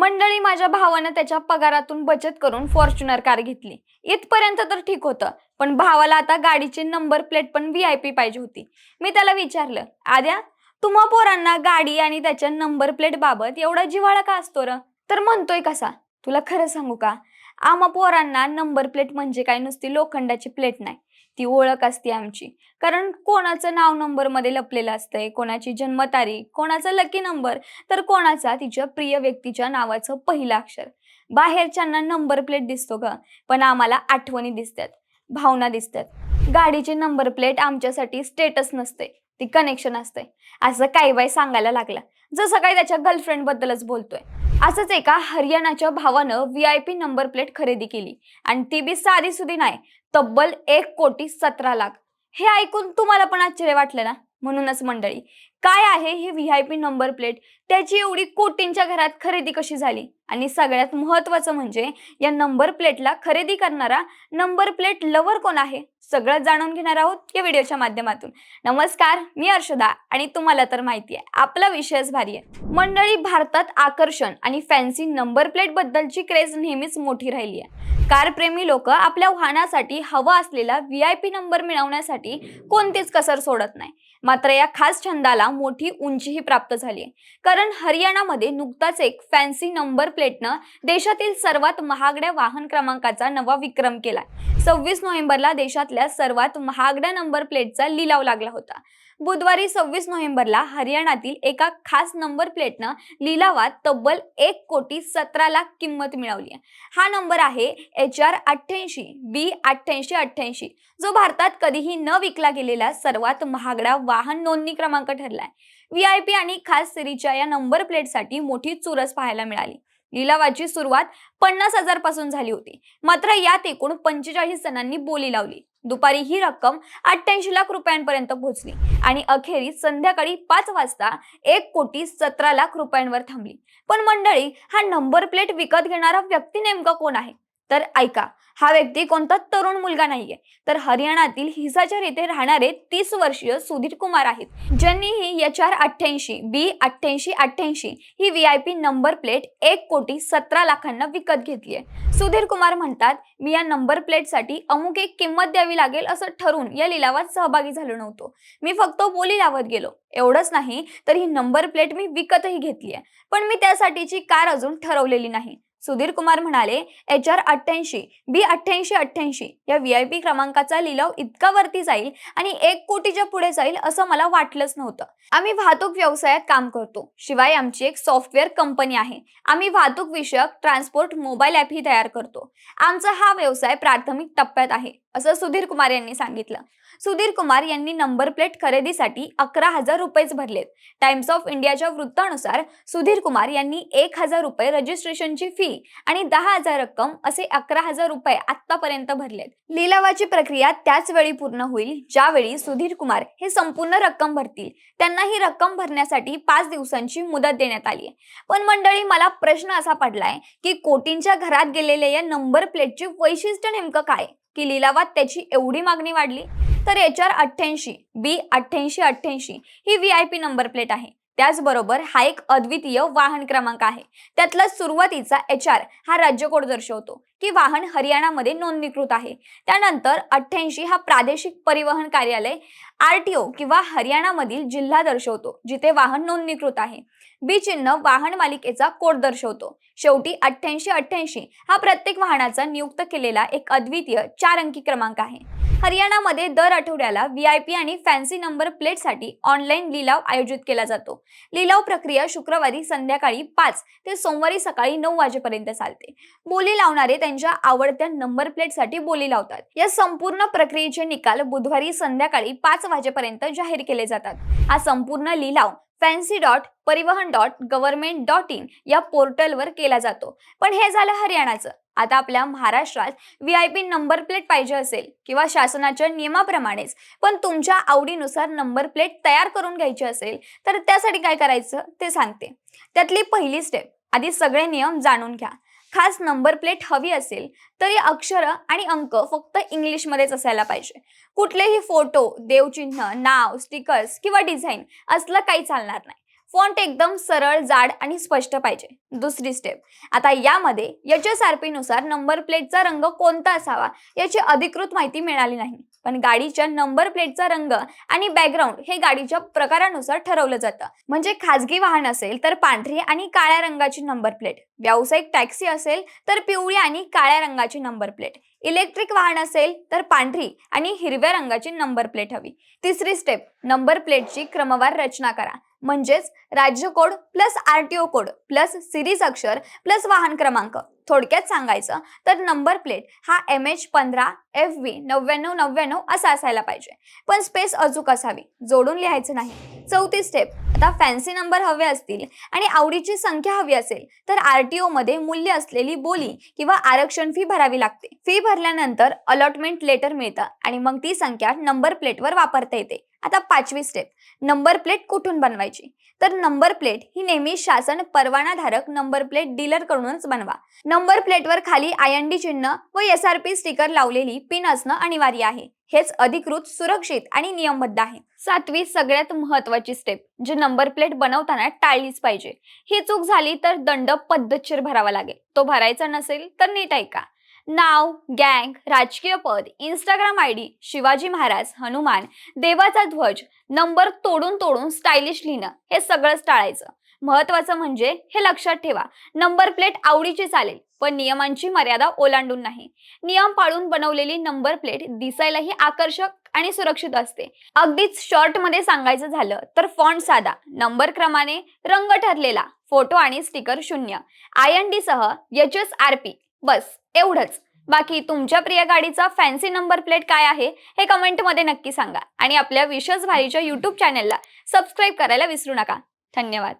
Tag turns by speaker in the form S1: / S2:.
S1: मंडळी माझ्या भावानं त्याच्या पगारातून बचत करून फॉर्च्युनर कार घेतली. इथपर्यंत तर ठीक होतं पण भावाला आता गाडीची नंबर प्लेट पण व्ही आय पी पाहिजे होती. मी त्याला विचारलं आद्या तुम्हा पोरांना गाडी आणि त्याच्या नंबर प्लेट बाबत एवढा जिव्हाळा का असतो र? तर म्हणतोय कसा? तुला खरं सांगू का? आम्हा पोरांना नंबर प्लेट म्हणजे काय नुसती लोखंडाची प्लेट नाही. ती ओळख असते आमची. कारण कोणाचं नाव नंबरमध्ये लपलेलं असतंय कोणाची जन्मतारीख कोणाचा लकी नंबर तर कोणाचा तिच्या प्रिय व्यक्तीच्या नावाचं पहिलं अक्षर. बाहेरच्यांना नंबर प्लेट दिसतो ग पण आम्हाला आठवणी दिसतात भावना दिसतात. गाडीची नंबर प्लेट आमच्यासाठी स्टेटस नसते. ती कनेक्शन असते. असं काही बाई सांगायला लागला जसं काही त्याच्या गर्लफ्रेंड बद्दलच बोलतोय. असंच एका हरियाणाच्या भावानं V I P number plate खरेदी केली. आणि ती बी साधी सुधी नाही. तब्बल एक कोटी सतरा लाख. हे ऐकून तुम्हाला पण आश्चर्य वाटलं ना? म्हणूनच मंडळी काय आहे ही V I P number plate? त्याची एवढी कोटींच्या घरात खरेदी कशी झाली? आणि सगळ्यात महत्वाचं म्हणजे या नंबर प्लेटला खरेदी करणारा नंबर प्लेट लवर कोण आहे? सगळं जाणून घेणार आहोत या व्हिडिओच्या माध्यमातून. नमस्कार मी अर्षदा आणि तुम्हाला तर माहिती आहे आपला विषयच भारी आहे. मंडळी भारतात आकर्षण आणि फॅन्सी नंबर प्लेट बद्दलची क्रेज नेहमीच मोठी राहिली आहे. कारप्रेमी लोक आपल्या वाहनासाठी हवा असलेला व्ही आय पी नंबर मिळवण्यासाठी कोणतीच कसर सोडत नाही. मात्र या खास छंदाला मोठी उंचीही प्राप्त झाली आहे. कारण हरियाणामध्ये नुकताच एक फॅन्सी नंबर प्लेटनं देशातील सर्वात महागड्या वाहन क्रमांकाचा नवा विक्रम केला सव्वीस नोव्हेंबरला देशातल्या सर्वात महागड्या नंबर प्लेटचा लिलाव लागला होता. बुधवारी सव्वीस नोव्हेंबरला हरियाणातील एका खास नंबर प्लेटनं लिलावात तब्बल एक कोटी सतरा लाख किंमत मिळवली हा नंबर आहे एच आर अठ्ठ्याऐंशी बी अठ्ठ्याऐंशी अठ्ठ्याऐंशी जो भारतात कधीही न विकला गेलेला सर्वात महागडा वाहन नोंदणी क्रमांक ठरलाय व्ही आय पी आणि खास सिरीच्या या नंबर प्लेटसाठी मोठी चुरस पाहायला मिळाली. लिलावाची सुरुवात पन्नास हजारपासून झाली होती. मात्र यात एकूण पंचेचाळीस जणांनी बोली लावली. दुपारी ही रक्कम अठ्ठ्याऐंशी लाख रुपयांपर्यंत पोहोचली आणि अखेरीस संध्याकाळी पाच वाजता एक कोटी सतरा लाख रुपयांवर थांबली. पण मंडळी हा नंबर प्लेट विकत घेणारा व्यक्ती नेमका कोण आहे? तर ऐका हा व्यक्ती कोणता तरुण मुलगा नाहीये. तर हरियाणातील हिसाचर येथे राहणारे तीस वर्षीय सुधीर कुमार आहेत. ज्यांनी ही एच आर अठ्ठ्याऐंशी बी अठ्ठ्याऐंशी अठ्ठ्याऐंशी ही V I P number plate एक कोटी सतरा लाखांना विकत घेतली आहे. सुधीर कुमार म्हणतात मी या नंबर प्लेटसाठी अमुक एक किंमत द्यावी लागेल असं ठरून या लिलावात सहभागी झालो नव्हतो. मी फक्त बोली लावत गेलो. एवढंच नाही तर ही नंबर प्लेट मी विकतही घेतली आहे. पण मी त्यासाठीची कार अजून ठरवलेली नाही. सुधीर कुमार म्हणाले एच आर अठ्ठ्याऐंशी बी अठ्ठ्याऐंशी अठ्ठ्याऐंशी या व्ही आय पी क्रमांकाचा लिलाव इतका वरती जाईल आणि एक कोटीच्या पुढे जाईल असं मला वाटलंच नव्हतं. आम्ही वाहतूक व्यवसायात काम करतो. शिवाय आमची एक सॉफ्टवेअर कंपनी आहे. आम्ही वाहतूक विषयक ट्रान्सपोर्ट मोबाईल ॲपही तयार करतो. आमचा हा व्यवसाय प्राथमिक टप्प्यात आहे असं सुधीर कुमार यांनी सांगितलं. सुधीर कुमार यांनी नंबर प्लेट खरेदीसाठी अकरा हजार रुपयेच भरलेत. टाइम्स ऑफ इंडियाच्या वृत्तानुसार सुधीर कुमार यांनी एक हजार रुपये रजिस्ट्रेशनची फी आणि दहा हजार रक्कम असे अकरा हजार रुपये आतापर्यंत भरलेत. लिलावाची प्रक्रिया त्याच वेळी पूर्ण होईल ज्यावेळी सुधीर कुमार हे संपूर्ण रक्कम भरतील. त्यांना ही रक्कम भरण्यासाठी पाच दिवसांची मुदत देण्यात आली आहे. पण मंडळी मला प्रश्न असा पडलाय की कोटींच्या घरात गेलेल्या या नंबर प्लेटचे वैशिष्ट्य नेमकं काय? की लिलावात त्याची एवढी मागणी वाढली? तर एच आर अठ्ठ्याऐंशी बी अठ्ठ्याऐंशी अठ्ठ्याऐंशी ही V I P number plate आहे. त्याचबरोबर हा एक अद्वितीय वाहन क्रमांक आहे. त्यातला सुरुवातीचा एच आर हा राज्य कोड दर्शवतो. की वाहन हरियाणामध्ये नोंदणीकृत आहे. त्यानंतर अठ्ठ्याऐंशी हा प्रादेशिक परिवहन कार्यालय आर टी ओ किंवा हरियाणामधील जिल्हा दर्शवतो जिथे वाहन नोंदणीकृत आहे. बी चिन्ह वाहन मालिकेचा कोड दर्शवतो. शेवटी अठ्ठ्याऐंशी अठ्ठ्याऐंशी हा प्रत्येक वाहनाचा नियुक्त केलेला एक अद्वितीय चार अंकी क्रमांक आहे. हरियाणामध्ये दर आठवड्याला व्ही आय पी आणि फॅन्सी नंबर प्लेटसाठी ऑनलाईन लिलाव आयोजित केला जातो. लिलाव प्रक्रिया शुक्रवारी संध्याकाळी पाच ते सोमवारी सकाळी नऊ वाजेपर्यंत चालते. बोली लावणारे त्यांच्या आवडत्या नंबर प्लेटसाठी बोली लावतात. या संपूर्ण प्रक्रियेचे निकाल बुधवारी संध्याकाळी पाच वाजेपर्यंत जाहीर केले जातात. हा संपूर्ण लिलाव fancy dot Parivahan dot government dot in या पोर्टलवर केला जातो. पण हे झालं हरियाणाचं. आता आपल्या महाराष्ट्रात V I P number plate पाहिजे असेल किंवा शासनाच्या नियमाप्रमाणेच पण तुमच्या आवडीनुसार नंबर प्लेट तयार करून घ्यायची असेल तर त्यासाठी काय करायचं ते सांगते. त्यातली पहिली स्टेप आधी सगळे नियम जाणून घ्या. खास नंबर प्लेट हवी असेल तर या अक्षर आणि अंक फक्त इंग्लिशमध्येच असायला पाहिजे. कुठलेही फोटो देवचिन्ह नाव स्टिकर्स किंवा डिझाईन असलं काही चालणार नाही. फॉन्ट एकदम सरळ जाड आणि स्पष्ट पाहिजे. दुसरी स्टेप. आता यामध्ये एच एस आर पी नुसार नंबर प्लेटचा रंग कोणता असावा याची अधिकृत माहिती मिळाली नाही. पण गाडीच्या नंबर प्लेटचा रंग आणि बॅकग्राऊंड हे गाडीच्या प्रकारानुसार ठरवलं जातं. म्हणजे खाजगी वाहन असेल तर पांढरी आणि काळ्या रंगाची नंबर प्लेट. व्यावसायिक टॅक्सी असेल तर पिवळी आणि काळ्या रंगाची नंबर प्लेट. इलेक्ट्रिक वाहन असेल तर पांढरी आणि हिरव्या रंगाची नंबर प्लेट हवी. तिसरी स्टेप नंबर प्लेटची क्रमवार रचना करा. म्हणजेच राज्य code plus RTO code plus series अक्षर प्लस वाहन क्रमांक. थोडक्यात सांगायचं तर नंबर प्लेट हा एम एच पंधरा एफ व्ही नव्याण्णव नव्याण्णव असा असायला पाहिजे. पण स्पेस अचूक असावी जोडून लिहायचं नाही. चौथी स्टेप आता फॅन्सी नंबर हवे असतील आणि आवडीची संख्या हवी असेल तर आर टी मध्ये मूल्य असलेली बोली किंवा आरक्षण फी भरावी लागते. फी भरल्यानंतर अलॉटमेंट लेटर मिळतं आणि मग ती संख्या नंबर प्लेटवर वापरता येते. आता पाचवी स्टेप नंबर प्लेट कुठून बनवायची? तर नंबर प्लेट ही नेहमी शासन परवानाधारक नंबर प्लेट डीलर कडूनच बनवा. नंबर प्लेटवर खाली आय एन डी चिन्ह व एस आर पी स्टिकर लावलेली पिन असणं अनिवार्य आहे. हेच अधिकृत सुरक्षित आणि नियमबद्ध आहे. सातवी सगळ्यात महत्वाची स्टेप जी नंबर प्लेट बनवताना टाळलीच पाहिजे. ही चूक झाली तर दंड पद्धतशीर भरावा लागेल. तो भरायचा नसेल तर नीट ऐका. नाव गँग राजकीय पद Instagram I D Shivaji Maharaj Hanuman देवाचा ध्वज नंबर तोडून तोडून स्टायलिश लिहिणं हे सगळंच टाळायचं. महत्वाचं म्हणजे हे लक्षात ठेवा. नंबर प्लेट आवडीची चालेल पण नियमांची मर्यादा ओलांडून नाही. नियम पाळून बनवलेली नंबर प्लेट दिसायलाही आकर्षक आणि सुरक्षित असते. अगदीच शॉर्टमध्ये सांगायचं झालं तर फॉन्ट साधा नंबर क्रमाने रंग ठरलेला फोटो आणि स्टिकर शून्य. आय एन डी सह एच एस आर पी बस एवढंच. बाकी तुमच्या प्रिय गाडीचा फॅन्सी नंबर प्लेट काय आहे हे कमेंटमध्ये नक्की सांगा. आणि आपल्या विशेष भारीच्या युट्यूब चॅनेलला सबस्क्राईब करायला विसरू नका. धन्यवाद.